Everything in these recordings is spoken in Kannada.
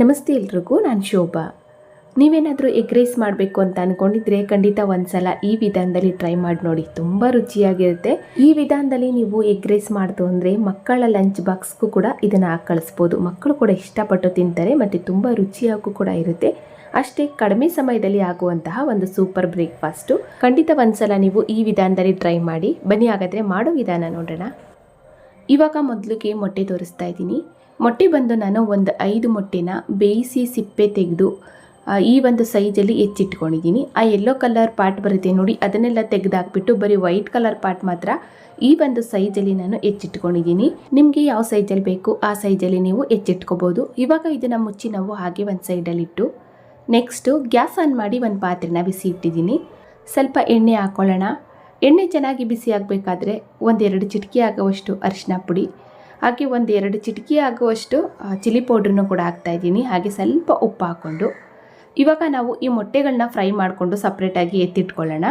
ನಮಸ್ತೆ ಎಲ್ರಿಗೂ, ನಾನು ಶೋಭಾ. ನೀವೇನಾದರೂ ಎಗ್ ರೈಸ್ ಮಾಡಬೇಕು ಅಂತ ಅಂದ್ಕೊಂಡಿದ್ರೆ ಖಂಡಿತ ಒಂದ್ಸಲ ಈ ವಿಧಾನದಲ್ಲಿ ಟ್ರೈ ಮಾಡಿ ನೋಡಿ. ತುಂಬ ರುಚಿಯಾಗಿರುತ್ತೆ. ಈ ವಿಧಾನದಲ್ಲಿ ನೀವು ಎಗ್ ರೈಸ್ ಮಾಡ್ತು ಅಂದರೆ ಮಕ್ಕಳ ಲಂಚ್ ಬಾಕ್ಸ್ಗೂ ಕೂಡ ಇದನ್ನು ಕಳಿಸ್ಬೋದು. ಮಕ್ಕಳು ಕೂಡ ಇಷ್ಟಪಟ್ಟು ತಿಂತಾರೆ ಮತ್ತು ತುಂಬ ರುಚಿಯಾಗೂ ಕೂಡ ಇರುತ್ತೆ. ಅಷ್ಟೇ ಕಡಿಮೆ ಸಮಯದಲ್ಲಿ ಆಗುವಂತಹ ಒಂದು ಸೂಪರ್ ಬ್ರೇಕ್ಫಾಸ್ಟು. ಖಂಡಿತ ಒಂದ್ಸಲ ನೀವು ಈ ವಿಧಾನದಲ್ಲಿ ಟ್ರೈ ಮಾಡಿ. ಬನ್ನಿ ಹಾಗಾದರೆ ಮಾಡೋ ವಿಧಾನ ನೋಡೋಣ. ಇವಾಗ ಮೊದಲಿಗೆ ಮೊಟ್ಟೆ ತೋರಿಸ್ತಾ ಇದ್ದೀನಿ. ಮೊಟ್ಟೆ ಬಂದು ನಾನು ಒಂದು ಐದು ಮೊಟ್ಟೆನ ಬೇಯಿಸಿ ಸಿಪ್ಪೆ ತೆಗೆದು ಈ ಒಂದು ಸೈಜಲ್ಲಿ ಹೆಚ್ಚಿಟ್ಕೊಂಡಿದ್ದೀನಿ. ಆ ಯೆಲ್ಲೋ ಕಲರ್ ಪಾರ್ಟ್ ಬರುತ್ತೆ ನೋಡಿ, ಅದನ್ನೆಲ್ಲ ತೆಗೆದಾಕ್ಬಿಟ್ಟು ಬರೀ ವೈಟ್ ಕಲರ್ ಪಾರ್ಟ್ ಮಾತ್ರ ಈ ಒಂದು ಸೈಜಲ್ಲಿ ನಾನು ಹೆಚ್ಚಿಟ್ಕೊಂಡಿದ್ದೀನಿ. ನಿಮಗೆ ಯಾವ ಸೈಜಲ್ಲಿ ಬೇಕು, ಆ ಸೈಜಲ್ಲಿ ನೀವು ಹೆಚ್ಚಿಟ್ಕೋಬೋದು. ಇವಾಗ ಇದನ್ನು ಮುಚ್ಚಿ ನಾವು ಹಾಗೆ ಒಂದು ಸೈಡಲ್ಲಿಟ್ಟು ನೆಕ್ಸ್ಟು ಗ್ಯಾಸ್ ಆನ್ ಮಾಡಿ ಒಂದು ಪಾತ್ರೆನ ಬಿಸಿ ಇಟ್ಟಿದ್ದೀನಿ. ಸ್ವಲ್ಪ ಎಣ್ಣೆ ಹಾಕ್ಕೊಳ್ಳೋಣ ಎಣ್ಣೆ ಚೆನ್ನಾಗಿ ಬಿಸಿ ಆಗಬೇಕಾದ್ರೆ ಒಂದೆರಡು ಚಿಟಕಿ ಆಗುವಷ್ಟು ಅರಿಶಿನ ಪುಡಿ ಹಾಗೆ ಒಂದೆರಡು ಚಿಟಿಕೆ ಆಗುವಷ್ಟು ಚಿಲ್ಲಿ ಪೌಡ್ರನ್ನು ಕೂಡ ಹಾಕ್ತಾಯಿದ್ದೀನಿ ಹಾಗೆ ಸ್ವಲ್ಪ ಉಪ್ಪು ಹಾಕ್ಕೊಂಡು. ಇವಾಗ ನಾವು ಈ ಮೊಟ್ಟೆಗಳನ್ನ ಫ್ರೈ ಮಾಡಿಕೊಂಡು ಸಪ್ರೇಟಾಗಿ ಎತ್ತಿಟ್ಕೊಳ್ಳೋಣ.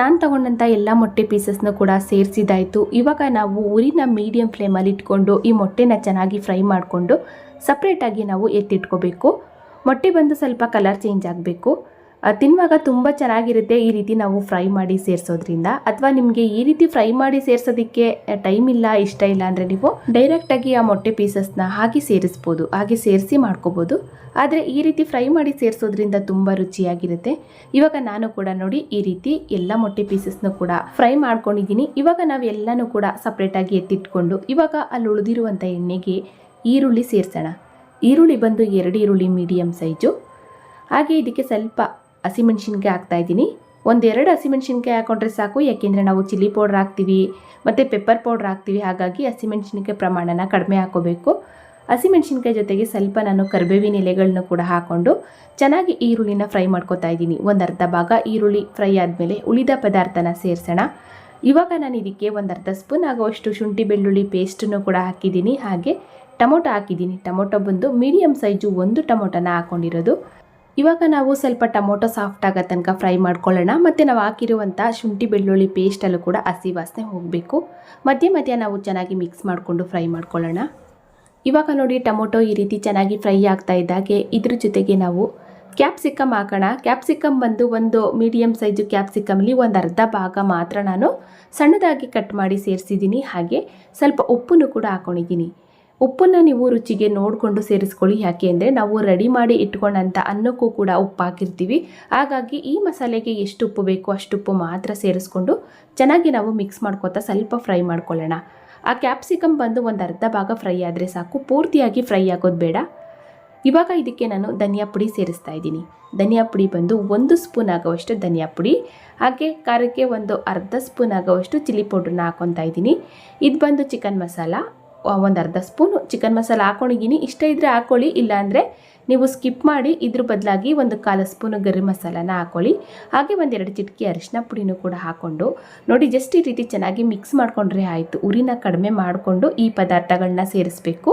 ನಾನು ತಗೊಂಡಂಥ ಎಲ್ಲ ಮೊಟ್ಟೆ ಪೀಸಸ್ನ ಕೂಡ ಸೇರಿಸಿದಾಯಿತು. ಇವಾಗ ನಾವು ಊರಿನ ಮೀಡಿಯಂ ಫ್ಲೇಮಲ್ಲಿ ಇಟ್ಕೊಂಡು ಈ ಮೊಟ್ಟೆನ ಚೆನ್ನಾಗಿ ಫ್ರೈ ಮಾಡಿಕೊಂಡು ಸಪ್ರೇಟಾಗಿ ನಾವು ಎತ್ತಿಟ್ಕೋಬೇಕು. ಮೊಟ್ಟೆ ಬಂದು ಸ್ವಲ್ಪ ಕಲರ್ ಚೇಂಜ್ ಆಗಬೇಕು. ತಿನ್ನುವಾಗ ತುಂಬ ಚೆನ್ನಾಗಿರುತ್ತೆ ಈ ರೀತಿ ನಾವು ಫ್ರೈ ಮಾಡಿ ಸೇರಿಸೋದ್ರಿಂದ. ಅಥವಾ ನಿಮಗೆ ಈ ರೀತಿ ಫ್ರೈ ಮಾಡಿ ಸೇರಿಸೋದಕ್ಕೆ ಟೈಮ್ ಇಲ್ಲ, ಇಷ್ಟ ಇಲ್ಲ ಅಂದರೆ ನೀವು ಡೈರೆಕ್ಟಾಗಿ ಆ ಮೊಟ್ಟೆ ಪೀಸಸ್ನ ಹಾಗೆ ಸೇರಿಸ್ಬೋದು, ಹಾಗೆ ಸೇರಿಸಿ ಮಾಡ್ಕೋಬೋದು. ಆದರೆ ಈ ರೀತಿ ಫ್ರೈ ಮಾಡಿ ಸೇರಿಸೋದ್ರಿಂದ ತುಂಬ ರುಚಿಯಾಗಿರುತ್ತೆ. ಇವಾಗ ನಾನು ಕೂಡ ನೋಡಿ ಈ ರೀತಿ ಎಲ್ಲ ಮೊಟ್ಟೆ ಪೀಸಸ್ನು ಕೂಡ ಫ್ರೈ ಮಾಡ್ಕೊಂಡಿದ್ದೀನಿ. ಇವಾಗ ನಾವು ಎಲ್ಲನೂ ಕೂಡ ಸಪ್ರೇಟಾಗಿ ಎತ್ತಿಟ್ಕೊಂಡು, ಇವಾಗ ಅಲ್ಲಿ ಉಳಿದಿರುವಂಥ ಎಣ್ಣೆಗೆ ಈರುಳ್ಳಿ ಸೇರಿಸೋಣ. ಈರುಳ್ಳಿ ಬಂದು ಎರಡು ಈರುಳ್ಳಿ ಮೀಡಿಯಮ್ ಸೈಜು ಹಾಗೆ ಇದಕ್ಕೆ ಸ್ವಲ್ಪ ಹಸಿಮೆಣ್ಸಿನ್ಕಾಯಿ ಹಾಕ್ತಾ ಇದ್ದೀನಿ. ಒಂದೆರಡು ಹಸಿಮೆಣ್ಸಿನ್ಕಾಯಿ ಹಾಕೊಂಡ್ರೆ ಸಾಕು, ಯಾಕೆಂದರೆ ನಾವು ಚಿಲ್ಲಿ ಪೌಡ್ರ್ ಹಾಕ್ತೀವಿ, ಮತ್ತು ಪೆಪ್ಪರ್ ಪೌಡ್ರ್ ಹಾಕ್ತೀವಿ, ಹಾಗಾಗಿ ಹಸಿಮೆಣ್ಸಿನ್ಕಾಯಿ ಪ್ರಮಾಣನ ಕಡಿಮೆ ಹಾಕೋಬೇಕು. ಹಸಿಮೆಣ್ಸಿನ್ಕಾಯಿ ಜೊತೆಗೆ ಸ್ವಲ್ಪ ನಾನು ಕರಿಬೇವಿನ ಎಲೆಗಳನ್ನ ಕೂಡ ಹಾಕ್ಕೊಂಡು ಚೆನ್ನಾಗಿ ಈರುಳ್ಳಿನ ಫ್ರೈ ಮಾಡ್ಕೋತಾ ಇದ್ದೀನಿ. ಒಂದರ್ಧ ಭಾಗ ಈರುಳ್ಳಿ ಫ್ರೈ ಆದಮೇಲೆ ಉಳಿದ ಪದಾರ್ಥನ ಸೇರಿಸೋಣ. ಇವಾಗ ನಾನು ಇದಕ್ಕೆ ಒಂದರ್ಧ ಸ್ಪೂನ್ ಆಗುವಷ್ಟು ಶುಂಠಿ ಬೆಳ್ಳುಳ್ಳಿ ಪೇಸ್ಟನ್ನು ಕೂಡ ಹಾಕಿದ್ದೀನಿ. ಹಾಗೆ ಟೊಮೊಟೊ ಹಾಕಿದ್ದೀನಿ. ಟೊಮೊಟೊ ಬಂದು ಮೀಡಿಯಮ್ ಸೈಜು ಒಂದು ಟೊಮೊಟೊನ ಹಾಕ್ಕೊಂಡಿರೋದು ಇವಾಗ ನಾವು ಸ್ವಲ್ಪ ಟೊಮೊಟೊ ಸಾಫ್ಟ್ ಆಗೋ ತನಕ ಫ್ರೈ ಮಾಡ್ಕೊಳ್ಳೋಣ. ಮತ್ತು ನಾವು ಹಾಕಿರುವಂಥ ಶುಂಠಿ ಬೆಳ್ಳುಳ್ಳಿ ಪೇಸ್ಟಲ್ಲೂ ಕೂಡ ಹಸಿ ವಾಸನೆ ಹೋಗಬೇಕು. ಮಧ್ಯೆ ಮಧ್ಯ ನಾವು ಚೆನ್ನಾಗಿ ಮಿಕ್ಸ್ ಮಾಡಿಕೊಂಡು ಫ್ರೈ ಮಾಡ್ಕೊಳ್ಳೋಣ. ಇವಾಗ ನೋಡಿ ಟೊಮೊಟೊ ಈ ರೀತಿ ಚೆನ್ನಾಗಿ ಫ್ರೈ ಆಗ್ತಾ ಇದ್ದಾಗೆ. ಇದ್ರ ಜೊತೆಗೆ ನಾವು ಕ್ಯಾಪ್ಸಿಕಮ್ ಹಾಕೋಣ. ಕ್ಯಾಪ್ಸಿಕಮ್ ಬಂದು ಒಂದು ಮೀಡಿಯಮ್ ಸೈಜು ಕ್ಯಾಪ್ಸಿಕಮ್ಲಿ ಒಂದು ಅರ್ಧ ಭಾಗ ಮಾತ್ರ ನಾನು ಸಣ್ಣದಾಗಿ ಕಟ್ ಮಾಡಿ ಸೇರಿಸಿದ್ದೀನಿ. ಹಾಗೆ ಸ್ವಲ್ಪ ಉಪ್ಪನ್ನು ಕೂಡ ಹಾಕೊಂಡಿದ್ದೀನಿ. ಉಪ್ಪನ್ನು ನೀವು ರುಚಿಗೆ ನೋಡಿಕೊಂಡು ಸೇರಿಸ್ಕೊಳ್ಳಿ. ಯಾಕೆ ಅಂದರೆ ನಾವು ರೆಡಿ ಮಾಡಿ ಇಟ್ಕೊಂಡಂಥ ಅನ್ನಕ್ಕೂ ಕೂಡ ಉಪ್ಪು ಹಾಕಿರ್ತೀವಿ. ಹಾಗಾಗಿ ಈ ಮಸಾಲೆಗೆ ಎಷ್ಟು ಉಪ್ಪು ಬೇಕೋ ಅಷ್ಟು ಉಪ್ಪು ಮಾತ್ರ ಸೇರಿಸ್ಕೊಂಡು ಚೆನ್ನಾಗಿ ನಾವು ಮಿಕ್ಸ್ ಮಾಡ್ಕೊತಾ ಸ್ವಲ್ಪ ಫ್ರೈ ಮಾಡ್ಕೊಳ್ಳೋಣ. ಆ ಕ್ಯಾಪ್ಸಿಕಮ್ ಬಂದು ಒಂದು ಅರ್ಧ ಭಾಗ ಫ್ರೈ ಆದರೆ ಸಾಕು. ಪೂರ್ತಿಯಾಗಿ ಫ್ರೈ ಆಗೋದು ಬೇಡ. ಇವಾಗ ಇದಕ್ಕೆ ನಾನು ಧನಿಯಾ ಪುಡಿ ಸೇರಿಸ್ತಾ ಇದ್ದೀನಿ. ಧನಿಯಾ ಪುಡಿ ಬಂದು ಒಂದು ಸ್ಪೂನ್ ಆಗುವಷ್ಟು ಧನಿಯಾ ಪುಡಿ, ಹಾಗೆ ಖಾರಕ್ಕೆ ಒಂದು ಅರ್ಧ ಸ್ಪೂನ್ ಆಗುವಷ್ಟು ಚಿಲ್ಲಿ ಪೌಡ್ರನ್ನ ಹಾಕೊತಾ ಇದ್ದೀನಿ. ಇದು ಬಂದು ಚಿಕನ್ ಮಸಾಲ. ಒಂದು ಅರ್ಧ ಸ್ಪೂನು ಚಿಕನ್ ಮಸಾಲ ಹಾಕೊಂಡಿದ್ದೀನಿ ಇಷ್ಟ ಇದ್ದರೆ ಹಾಕ್ಕೊಳ್ಳಿ ಇಲ್ಲಾಂದರೆ ನೀವು ಸ್ಕಿಪ್ ಮಾಡಿ ಇದ್ರ ಬದಲಾಗಿ ಒಂದು ಕಾಲು ಸ್ಪೂನು ಗರಿ ಮಸಾಲಾನ ಹಾಕ್ಕೊಳ್ಳಿ ಹಾಗೆ ಒಂದೆರಡು ಚಿಟಕಿ ಅರಿಶಿನ ಪುಡಿನೂ ಕೂಡ ಹಾಕ್ಕೊಂಡು ನೋಡಿ, ಜಸ್ಟ್ ಈ ರೀತಿ ಚೆನ್ನಾಗಿ ಮಿಕ್ಸ್ ಮಾಡಿಕೊಂಡ್ರೆ ಆಯಿತು. ಉರಿನ ಕಡಿಮೆ ಮಾಡಿಕೊಂಡು ಈ ಪದಾರ್ಥಗಳನ್ನ ಸೇರಿಸ್ಬೇಕು.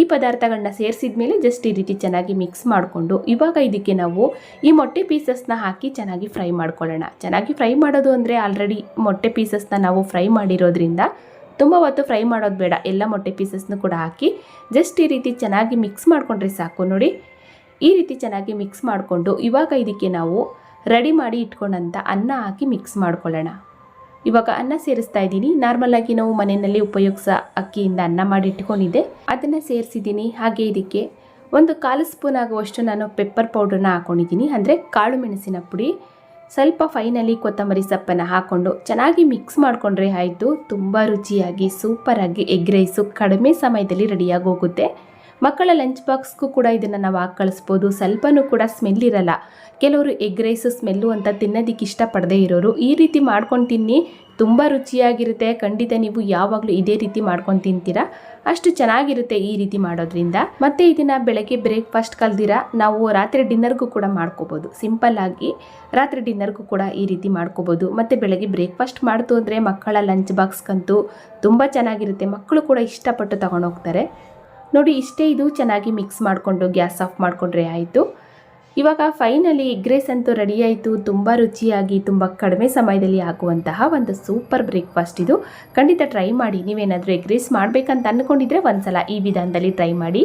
ಈ ಪದಾರ್ಥಗಳನ್ನ ಸೇರಿಸಿದ ಮೇಲೆ ಜಸ್ಟ್ ಈ ರೀತಿ ಚೆನ್ನಾಗಿ ಮಿಕ್ಸ್ ಮಾಡಿಕೊಂಡು. ಇವಾಗ ಇದಕ್ಕೆ ನಾವು ಈ ಮೊಟ್ಟೆ ಪೀಸಸ್ನ ಹಾಕಿ ಚೆನ್ನಾಗಿ ಫ್ರೈ ಮಾಡ್ಕೊಳ್ಳೋಣ. ಚೆನ್ನಾಗಿ ಫ್ರೈ ಮಾಡೋದು ಅಂದರೆ ಆಲ್ರೆಡಿ ಮೊಟ್ಟೆ ಪೀಸಸ್ನ ನಾವು ಫ್ರೈ ಮಾಡಿರೋದ್ರಿಂದ ತುಂಬ ಹೊತ್ತು ಫ್ರೈ ಮಾಡೋದು ಬೇಡ. ಎಲ್ಲ ಮೊಟ್ಟೆ ಪೀಸಸ್ನು ಕೂಡ ಹಾಕಿ ಜಸ್ಟ್ ಈ ರೀತಿ ಚೆನ್ನಾಗಿ ಮಿಕ್ಸ್ ಮಾಡಿಕೊಂಡ್ರೆ ಸಾಕು ನೋಡಿ. ಈ ರೀತಿ ಚೆನ್ನಾಗಿ ಮಿಕ್ಸ್ ಮಾಡಿಕೊಂಡು ಇವಾಗ ಇದಕ್ಕೆ ನಾವು ರೆಡಿ ಮಾಡಿ ಇಟ್ಕೊಂಡಂಥ ಅನ್ನ ಹಾಕಿ ಮಿಕ್ಸ್ ಮಾಡ್ಕೊಳ್ಳೋಣ. ಇವಾಗ ಅನ್ನ ಸೇರಿಸ್ತಾ ಇದ್ದೀನಿ. ನಾರ್ಮಲಾಗಿ ನಾವು ಮನೆಯಲ್ಲಿ ಉಪಯೋಗಿಸ ಅಕ್ಕಿಯಿಂದ ಅನ್ನ ಮಾಡಿ ಇಟ್ಕೊಂಡಿದ್ದೆ. ಅದನ್ನು ಸೇರಿಸಿದ್ದೀನಿ. ಹಾಗೆ ಇದಕ್ಕೆ ಒಂದು ಕಾಲು ಸ್ಪೂನ್ ಆಗುವಷ್ಟು ನಾನು ಪೆಪ್ಪರ್ ಪೌಡ್ರನ್ನ ಹಾಕ್ಕೊಂಡಿದ್ದೀನಿ ಅಂದರೆ ಕಾಳು ಮೆಣಸಿನ ಪುಡಿ. ಸ್ವಲ್ಪ ಫೈನಲಿ ಕೊತ್ತಂಬರಿ ಸೊಪ್ಪನ್ನು ಹಾಕ್ಕೊಂಡು ಚೆನ್ನಾಗಿ ಮಿಕ್ಸ್ ಮಾಡಿಕೊಂಡ್ರೆ ಆಯಿತು. ತುಂಬ ರುಚಿಯಾಗಿ, ಸೂಪರಾಗಿ, ಎಗ್ ರೈಸು ಕಡಿಮೆ ಸಮಯದಲ್ಲಿ ರೆಡಿಯಾಗಿ ಹೋಗುತ್ತೆ. ಮಕ್ಕಳ ಲಂಚ್ ಬಾಕ್ಸ್ಗೂ ಕೂಡ ಇದನ್ನು ನಾವು ಹಾಕಿ ಕಳಿಸ್ಬೋದು ಸ್ವಲ್ಪನೂ ಕೂಡ ಸ್ಮೆಲ್ ಇರಲ್ಲ. ಕೆಲವರು ಎಗ್ ರೈಸ್ ಸ್ಮೆಲ್ಲು ಅಂತ ತಿನ್ನೋದಕ್ಕೆ ಇಷ್ಟಪಡದೇ ಇರೋರು ಈ ರೀತಿ ಮಾಡ್ಕೊಂಡು ತಿನ್ನಿ, ತುಂಬ ರುಚಿಯಾಗಿರುತ್ತೆ. ಖಂಡಿತ ನೀವು ಯಾವಾಗಲೂ ಇದೇ ರೀತಿ ಮಾಡ್ಕೊಂಡು ತಿಂತೀರಾ. ಅಷ್ಟು ಚೆನ್ನಾಗಿರುತ್ತೆ ಈ ರೀತಿ ಮಾಡೋದ್ರಿಂದ. ಮತ್ತೆ ಇದನ್ನ ಬೆಳಗ್ಗೆ ಬ್ರೇಕ್ಫಾಸ್ಟ್ ಕಲ್ದಿರ, ನಾವು ರಾತ್ರಿ ಡಿನ್ನರ್ಗೂ ಕೂಡ ಮಾಡ್ಕೋಬೋದು. ಸಿಂಪಲ್ ಆಗಿ ರಾತ್ರಿ ಡಿನ್ನರ್ಗೂ ಕೂಡ ಈ ರೀತಿ ಮಾಡ್ಕೋಬೋದು. ಮತ್ತು ಬೆಳಗ್ಗೆ ಬ್ರೇಕ್ಫಾಸ್ಟ್ ಮಾಡ್ತು ಅಂದರೆ ಮಕ್ಕಳ ಲಂಚ್ ಬಾಕ್ಸ್ಗಂತೂ ತುಂಬ ಚೆನ್ನಾಗಿರುತ್ತೆ. ಮಕ್ಕಳು ಕೂಡ ಇಷ್ಟಪಟ್ಟು ತಗೊಂಡೋಗ್ತಾರೆ ನೋಡಿ, ಇಷ್ಟೇ ಇದು ಚೆನ್ನಾಗಿ ಮಿಕ್ಸ್ ಮಾಡಿಕೊಂಡು, ಗ್ಯಾಸ್ ಆಫ್ ಮಾಡಿಕೊಂಡ್ರೆ ಆಯಿತು. ಇವಾಗ ಫೈನಲಿ ಎಗ್ ರೈಸ್ ಅಂತೂ ರೆಡಿ ಆಯಿತು. ತುಂಬ ರುಚಿಯಾಗಿ, ತುಂಬ ಕಡಿಮೆ ಸಮಯದಲ್ಲಿ ಆಗುವಂತಹ ಒಂದು ಸೂಪರ್ ಬ್ರೇಕ್ಫಾಸ್ಟ್ ಇದು. ಖಂಡಿತ ಟ್ರೈ ಮಾಡಿ. ನೀವೇನಾದರೂ ಎಗ್ ರೈಸ್ ಮಾಡಬೇಕಂತ ಅಂದ್ಕೊಂಡಿದ್ರೆ ಒಂದು ಸಲ ಈ ವಿಧಾನದಲ್ಲಿ ಟ್ರೈ ಮಾಡಿ.